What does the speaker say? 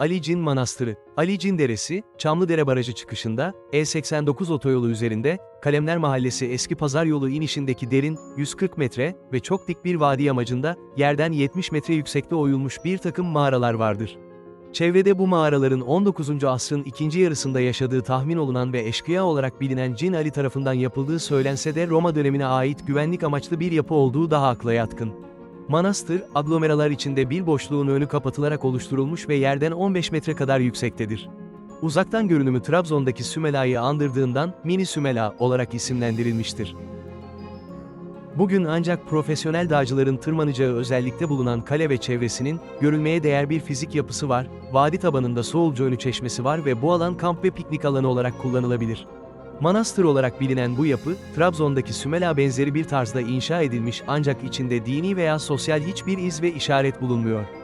Ali Cin Manastırı. Ali Cin Deresi, Çamlıdere Barajı çıkışında, E89 otoyolu üzerinde, Kalemler Mahallesi Eski Pazar Yolu inişindeki derin, 140 metre ve çok dik bir vadi yamacında, yerden 70 metre yüksekte oyulmuş bir takım mağaralar vardır. Çevrede bu mağaraların 19. asrın ikinci yarısında yaşadığı tahmin olunan ve eşkıya olarak bilinen Cin Ali tarafından yapıldığı söylense de Roma dönemine ait güvenlik amaçlı bir yapı olduğu daha akla yatkın. Manastır, aglomeralar içinde bir boşluğun önü kapatılarak oluşturulmuş ve yerden 15 metre kadar yüksektedir. Uzaktan görünümü Trabzon'daki Sümela'yı andırdığından Mini Sümela olarak isimlendirilmiştir. Bugün ancak profesyonel dağcıların tırmanacağı özellikle bulunan kale ve çevresinin, görülmeye değer bir fizik yapısı var, vadi tabanında Soğulcu Önü Çeşmesi var ve bu alan kamp ve piknik alanı olarak kullanılabilir. Manastır olarak bilinen bu yapı, Trabzon'daki Sümela benzeri bir tarzda inşa edilmiş ancak içinde dini veya sosyal hiçbir iz ve işaret bulunmuyor.